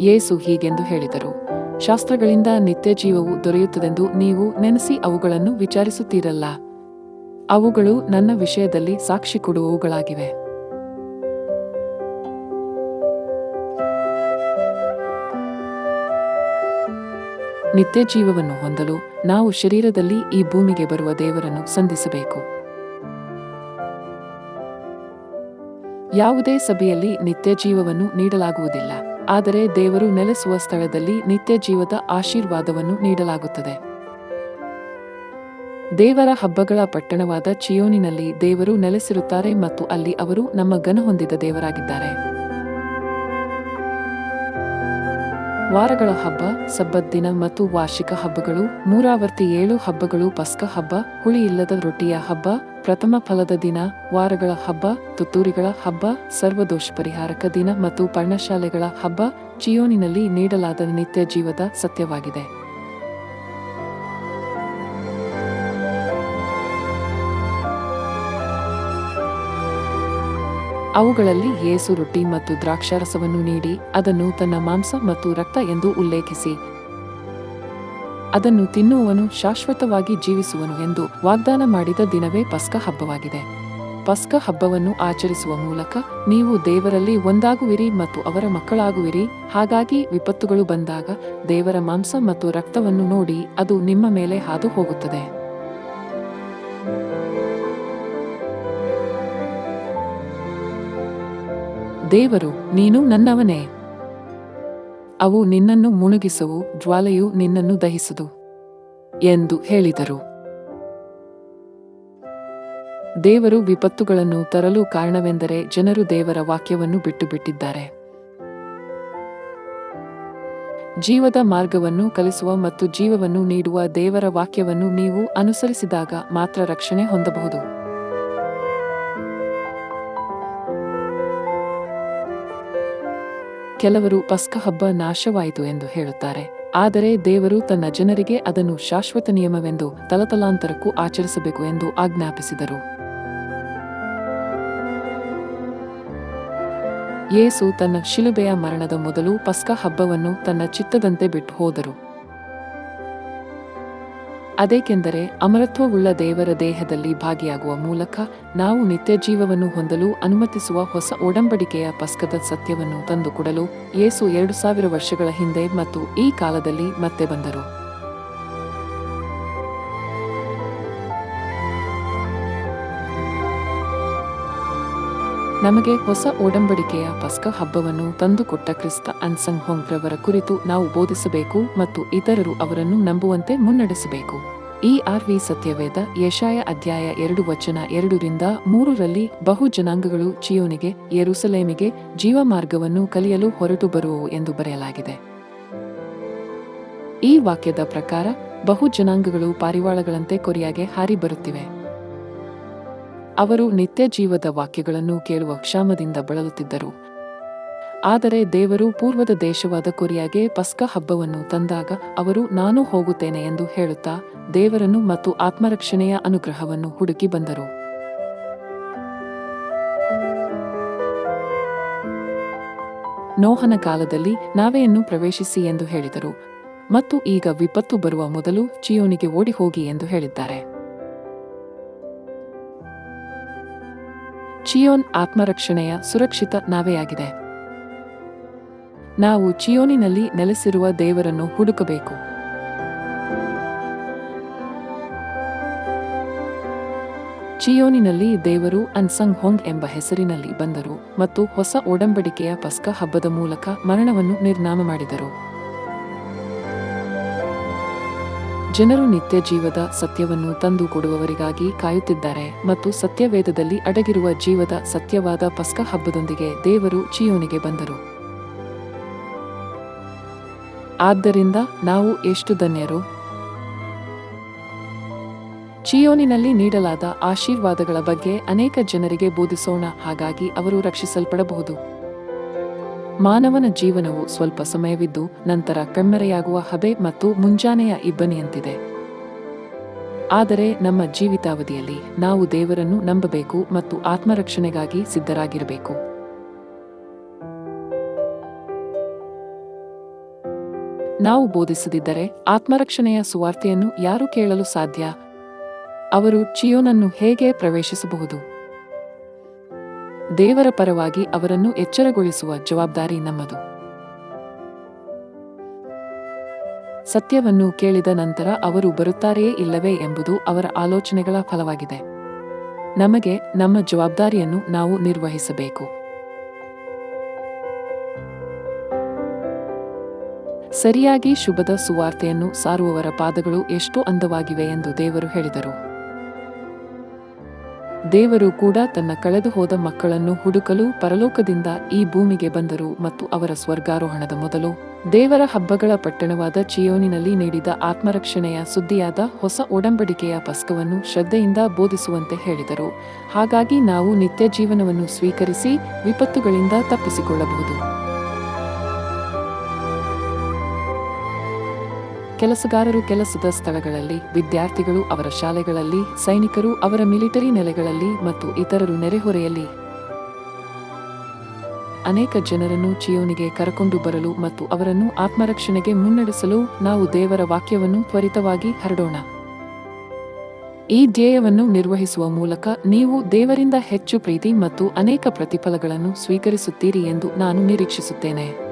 ಯೇಸು ಹೀಗೆಂದು ಹೇಳಿದರು, ಶಾಸ್ತ್ರಗಳಿಂದ ನಿತ್ಯ ಜೀವವು ದೊರೆಯುತ್ತದೆಂದು ನೀವು ನೆನೆಸಿ ಅವುಗಳನ್ನು ವಿಚಾರಿಸುತ್ತೀರಲ್ಲ. ಅವುಗಳು ನನ್ನ ವಿಷಯದಲ್ಲಿ ಸಾಕ್ಷಿ ಕೊಡುವವುಗಳಾಗಿವೆ. ನಿತ್ಯ ಜೀವವನ್ನು ಹೊಂದಲು ನಾವು ಶರೀರದಲ್ಲಿ ಈ ಭೂಮಿಗೆ ಬರುವ ದೇವರನ್ನು ಸಂಧಿಸಬೇಕು. ಯಾವುದೇ ಸಭೆಯಲ್ಲಿ ನಿತ್ಯ ಜೀವವನ್ನು ನೀಡಲಾಗುವುದಿಲ್ಲ. ಆದರೆ ದೇವರು ನೆಲೆಸುವ ಸ್ಥಳದಲ್ಲಿ ನಿತ್ಯ ಜೀವದ ಆಶೀರ್ವಾದವನ್ನು ನೀಡಲಾಗುತ್ತದೆ. ದೇವರ ಹಬ್ಬಗಳ ಪಟ್ಟಣವಾದ ಚಿಯೋನಿನಲ್ಲಿ ದೇವರು ನೆಲೆಸಿರುತ್ತಾರೆ ಮತ್ತು ಅಲ್ಲಿ ಅವರು ನಮ್ಮ ಘನ ಹೊಂದಿದ ದೇವರಾಗಿದ್ದಾರೆ. ವಾರಗಳ ಹಬ್ಬ, ಸಬ್ಬತ್ ದಿನ ಮತ್ತು ವಾರ್ಷಿಕ ಹಬ್ಬಗಳು, ನೂರಾವರ್ತಿ ಏಳು ಹಬ್ಬಗಳು, ಪಸ್ಕ ಹಬ್ಬ, ಹುಳಿ ಇಲ್ಲದ ರೊಟ್ಟಿಯ ಹಬ್ಬ, ಪ್ರಥಮ ಫಲದ ದಿನ, ವಾರಗಳ ಹಬ್ಬ, ತುತ್ತೂರಿಗಳ ಹಬ್ಬ ಸರ್ವದೋಷ ಪರಿಹಾರಕ ದಿನ ಮತ್ತು ಪರ್ಣಶಾಲೆಗಳ ಹಬ್ಬ, ಚಿಯೋನಿನಲ್ಲಿ ನೀಡಲಾದ ನಿತ್ಯ ಜೀವದ ಸತ್ಯವಾಗಿದೆ. ಅವುಗಳಲ್ಲಿ ಯೇಸು ರೊಟ್ಟಿ ಮತ್ತು ದ್ರಾಕ್ಷಾರಸವನ್ನು ನೀಡಿ ಅದನ್ನು ತನ್ನ ಮಾಂಸ ಮತ್ತು ರಕ್ತ ಎಂದು ಉಲ್ಲೇಖಿಸಿ. ಅದನ್ನು ತಿನ್ನುವವನು ಶಾಶ್ವತವಾಗಿ ಜೀವಿಸುವನು ಎಂದು ವಾಗ್ದಾನ ಮಾಡಿದ ದಿನವೇ ಪಸ್ಕ ಹಬ್ಬವಾಗಿದೆ. ಪಸ್ಕ ಹಬ್ಬವನ್ನು ಆಚರಿಸುವ ಮೂಲಕ ನೀವು ದೇವರಲ್ಲಿ ಒಂದಾಗುವಿರಿ ಮತ್ತು ಅವರ ಮಕ್ಕಳಾಗುವಿರಿ. ಹಾಗಾಗಿ ವಿಪತ್ತುಗಳು ಬಂದಾಗ ದೇವರ ಮಾಂಸ ಮತ್ತು ರಕ್ತವನ್ನು ನೋಡಿ ಅದು ನಿಮ್ಮ ಮೇಲೆ ಹಾದು ಹೋಗುತ್ತದೆ. ದೇವರು, ನೀನು ನನ್ನವನೇ. ಅವು ನಿನ್ನನ್ನು ಮುಳುಗಿಸವು ಜ್ವಾಲೆಯು ನಿನ್ನನ್ನು ದಹಿಸದು ಎಂದು ಹೇಳಿದರು. ದೇವರು ವಿಪತ್ತುಗಳನ್ನು ತರಲು ಕಾರಣವೆಂದರೆ ಜನರು ದೇವರ ವಾಕ್ಯವನ್ನು ಬಿಟ್ಟು ಬಿಟ್ಟಿದ್ದಾರೆ ಜೀವದ ಮಾರ್ಗವನ್ನು ಕಲಿಸುವ ಮತ್ತು ಜೀವವನ್ನು ನೀಡುವ ದೇವರ ವಾಕ್ಯವನ್ನು ನೀವು ಅನುಸರಿಸಿದಾಗ ಮಾತ್ರ ರಕ್ಷಣೆ ಹೊಂದಬಹುದು. ಕೆಲವರು ಪಸ್ಕ ಹಬ್ಬ ನಾಶವಾಯಿತು ಎಂದು ಹೇಳುತ್ತಾರೆ. ಆದರೆ ದೇವರು ತನ್ನ ಜನರಿಗೆ ಅದನ್ನು ಶಾಶ್ವತ ನಿಯಮವೆಂದು ತಲತಲಾಂತರಕ್ಕೂ ಆಚರಿಸಬೇಕು ಎಂದು ಆಜ್ಞಾಪಿಸಿದರು. ಯೇಸು ತನ್ನ ಶಿಲುಬೆಯ ಮರಣದ ಮೊದಲು ಪಸ್ಕ ಹಬ್ಬವನ್ನು ತನ್ನ ಚಿತ್ತದಂತೆ ಬಿಟ್ಟು ಹೋದರು ಅದೇಕೆಂದರೆ ಅಮರತ್ವವುಳ್ಳ ದೇವರ ದೇಹದಲ್ಲಿ ಭಾಗಿಯಾಗುವ ಮೂಲಕ ನಾವು ನಿತ್ಯ ಜೀವವನ್ನು ಹೊಂದಲು ಅನುಮತಿಸುವ ಹೊಸ ಒಡಂಬಡಿಕೆಯ ಪಸ್ಕದ ಸತ್ಯವನ್ನು ತಂದುಕೊಡಲು ಯೇಸು ಎರಡು ಸಾವಿರ ವರ್ಷಗಳ ಹಿಂದೆ ಮತ್ತು ಈ ಕಾಲದಲ್ಲಿ ಮತ್ತೆ ಬಂದರು. ನಮಗೆ ಹೊಸ ಒಡಂಬಡಿಕೆಯ ಪಸ್ಕ ಹಬ್ಬವನ್ನು ತಂದುಕೊಟ್ಟ ಕ್ರಿಸ್ತ ಅನ್ಸಂಗ್ ಹೊಂಗ್ರವರ ಕುರಿತು ನಾವು ಬೋಧಿಸಬೇಕು ಮತ್ತು ಇತರರು ಅವರನ್ನು ನಂಬುವಂತೆ ಮುನ್ನಡೆಸಬೇಕು. ಈ ಆರ್ವಿ ಸತ್ಯವೇದ ಯಶಾಯ ಅಧ್ಯಾಯ ಎರಡು ವಚನ ಎರಡರಿಂದ ಮೂರರಲ್ಲಿ ಬಹು ಜನಾಂಗಗಳು ಚಿಯೋನಿಗೆ, ಯೆರೂಸಲೇಮಿಗೆ ಜೀವಮಾರ್ಗವನ್ನು ಕಲಿಯಲು ಹೊರಟು ಬರುವವು ಎಂದು ಬರೆಯಲಾಗಿದೆ. ಈ ವಾಕ್ಯದ ಪ್ರಕಾರ ಬಹು ಜನಾಂಗಗಳು ಪಾರಿವಾಳಗಳಂತೆ ಕೊರಿಯಾಗೆ ಹಾರಿ ಬರುತ್ತಿವೆ. ಅವರು ನಿತ್ಯ ಜೀವದ ವಾಕ್ಯಗಳನ್ನು ಕೇಳುವ ಕ್ಷಾಮದಿಂದ ಬಳಲುತ್ತಿದ್ದರು. ಆದರೆ ದೇವರು ಪೂರ್ವದ ದೇಶವಾದ ಕೊರಿಯಾಗೆ ಪಸ್ಕ ಹಬ್ಬವನ್ನು ತಂದಾಗ ಅವರು, ನಾನು ಹೋಗುತ್ತೇನೆ ಎಂದು ಹೇಳುತ್ತಾ ದೇವರನ್ನು ಮತ್ತು ಆತ್ಮರಕ್ಷಣೆಯ ಅನುಗ್ರಹವನ್ನು ಹುಡುಕಿ ಬಂದರು. ನೋಹನ ಕಾಲದಲ್ಲಿ ನಾವೆಯನ್ನು ಪ್ರವೇಶಿಸಿ ಎಂದು ಹೇಳಿದರು ಮತ್ತು ಈಗ ವಿಪತ್ತು ಬರುವ ಮೊದಲು ಚಿಯೋನಿಗೆ ಓಡಿ ಹೋಗಿ ಎಂದು ಹೇಳಿದ್ದಾರೆ. ಚಿಯೋನ್ ಆತ್ಮರಕ್ಷಣೆಯ ಸುರಕ್ಷಿತ ನಾವೆಯಾಗಿದೆ. ನಾವು ಚಿಯೋನಿನಲ್ಲಿ ನೆಲೆಸಿರುವ ದೇವರನ್ನು ಹುಡುಕಬೇಕು. ಚಿಯೋನಿನಲ್ಲಿ ದೇವರು ಅನ್ಸಂಗ್ ಹೊಂಗ್ ಎಂಬ ಹೆಸರಿನಲ್ಲಿ ಬಂದರು ಮತ್ತು ಹೊಸ ಒಡಂಬಡಿಕೆಯ ಪಸ್ಕ ಹಬ್ಬದ ಮೂಲಕ ಮರಣವನ್ನು ನಿರ್ನಾಮ ಮಾಡಿದರು. ಜನರು ನಿತ್ಯ ಜೀವದ ಸತ್ಯವನ್ನು ತಂದು ಕೊಡುವವರಿಗಾಗಿ ಕಾಯುತ್ತಿದ್ದಾರೆ ಮತ್ತು ಸತ್ಯವೇದದಲ್ಲಿ ಅಡಗಿರುವ ಜೀವದ ಸತ್ಯವಾದ ಪಸ್ಕ ಹಬ್ಬದೊಂದಿಗೆ ದೇವರು ಚಿಯೋನಿಗೆ ಬಂದರು. ಆದ್ದರಿಂದ ನಾವು ಎಷ್ಟು ಧನ್ಯರು? ಚಿಯೋನಿನಲ್ಲಿ ನೀಡಲಾದ ಆಶೀರ್ವಾದಗಳ ಬಗ್ಗೆ ಅನೇಕ ಜನರಿಗೆ ಬೋಧಿಸೋಣ, ಹಾಗಾಗಿ ಅವರು ರಕ್ಷಿಸಲ್ಪಡಬಹುದು. ಮಾನವನ ಜೀವನವು ಸ್ವಲ್ಪ ಸಮಯವಿದ್ದು ನಂತರ ಕಣ್ಮರೆಯಾಗುವ ಹಬೆ ಮತ್ತು ಮುಂಜಾನೆಯ ಇಬ್ಬನಿಯಂತಿದೆ. ಆದರೆ ನಮ್ಮ ಜೀವಿತಾವಧಿಯಲ್ಲಿ ನಾವು ದೇವರನ್ನು ನಂಬಬೇಕು ಮತ್ತು ಆತ್ಮರಕ್ಷಣೆಗಾಗಿ ಸಿದ್ಧರಾಗಿರಬೇಕು. ನಾವು ಬೋಧಿಸದಿದ್ದರೆ ಆತ್ಮರಕ್ಷಣೆಯ ಸುವಾರ್ತೆಯನ್ನು ಯಾರು ಕೇಳಲು ಸಾಧ್ಯ? ಅವರು ಚಿಯೋನನ್ನು ಹೇಗೆ ಪ್ರವೇಶಿಸಬಹುದು? ದೇವರ ಪರವಾಗಿ ಅವರನ್ನು ಎಚ್ಚರಗೊಳಿಸುವ ಜವಾಬ್ದಾರಿ ನಮ್ಮದು. ಸತ್ಯವನ್ನು ಕೇಳಿದ ನಂತರ ಅವರು ಬರುತ್ತಾರೆಯೇ ಇಲ್ಲವೇ ಎಂಬುದು ಅವರ ಆಲೋಚನೆಗಳ ಫಲವಾಗಿದೆ. ನಮಗೆ ನಮ್ಮ ಜವಾಬ್ದಾರಿಯನ್ನು ನಾವು ನಿರ್ವಹಿಸಬೇಕು. ಸರಿಯಾಗಿ ಶುಭದ ಸುವಾರ್ತೆಯನ್ನು ಸಾರುವವರ ಪಾದಗಳು ಎಷ್ಟು ಅಂದವಾಗಿವೆ ಎಂದು ದೇವರು ಹೇಳಿದರು. ದೇವರು ಕೂಡ ತನ್ನ ಕಳೆದು ಹೋದ ಮಕ್ಕಳನ್ನು ಹುಡುಕಲು ಪರಲೋಕದಿಂದ ಈ ಭೂಮಿಗೆ ಬಂದರು ಮತ್ತು ಅವರ ಸ್ವರ್ಗಾರೋಹಣದ ಮೊದಲು ದೇವರ ಹಬ್ಬಗಳ ಪಟ್ಟಣವಾದ ಚಿಯೋನಿನಲ್ಲಿ ನೀಡಿದ ಆತ್ಮರಕ್ಷಣೆಯ ಸುದ್ದಿಯಾದ ಹೊಸ ಒಡಂಬಡಿಕೆಯ ಪಸ್ಕವನ್ನು ಶ್ರದ್ಧೆಯಿಂದ ಬೋಧಿಸುವಂತೆ ಹೇಳಿದರು. ಹಾಗಾಗಿ ನಾವು ನಿತ್ಯ ಜೀವನವನ್ನು ಸ್ವೀಕರಿಸಿ ವಿಪತ್ತುಗಳಿಂದ ತಪ್ಪಿಸಿಕೊಳ್ಳಬಹುದು. ಕೆಲಸಗಾರರು ಕೆಲಸದ ಸ್ಥಳಗಳಲ್ಲಿ, ವಿದ್ಯಾರ್ಥಿಗಳು ಅವರ ಶಾಲೆಗಳಲ್ಲಿ, ಸೈನಿಕರು ಅವರ ಮಿಲಿಟರಿ ನೆಲೆಗಳಲ್ಲಿ ಮತ್ತು ಇತರರು ನೆರೆಹೊರೆಯಲ್ಲಿ. ಅನೇಕ ಜನರನ್ನು ಚಿಯೋನಿಗೆ ಕರಕೊಂಡು ಬರಲು ಮತ್ತು ಅವರನ್ನು ಆತ್ಮರಕ್ಷಣೆಗೆ ಮುನ್ನಡೆಸಲು ನಾವು ದೇವರ ವಾಕ್ಯವನ್ನು ತ್ವರಿತವಾಗಿ ಹರಡೋಣ. ಈ ಧ್ಯೇಯವನ್ನು ನಿರ್ವಹಿಸುವ ಮೂಲಕ ನೀವು ದೇವರಿಂದ ಹೆಚ್ಚು ಪ್ರೀತಿ ಮತ್ತು ಅನೇಕ ಪ್ರತಿಫಲಗಳನ್ನು ಸ್ವೀಕರಿಸುತ್ತೀರಿ ಎಂದು ನಾನು ನಿರೀಕ್ಷಿಸುತ್ತೇನೆ.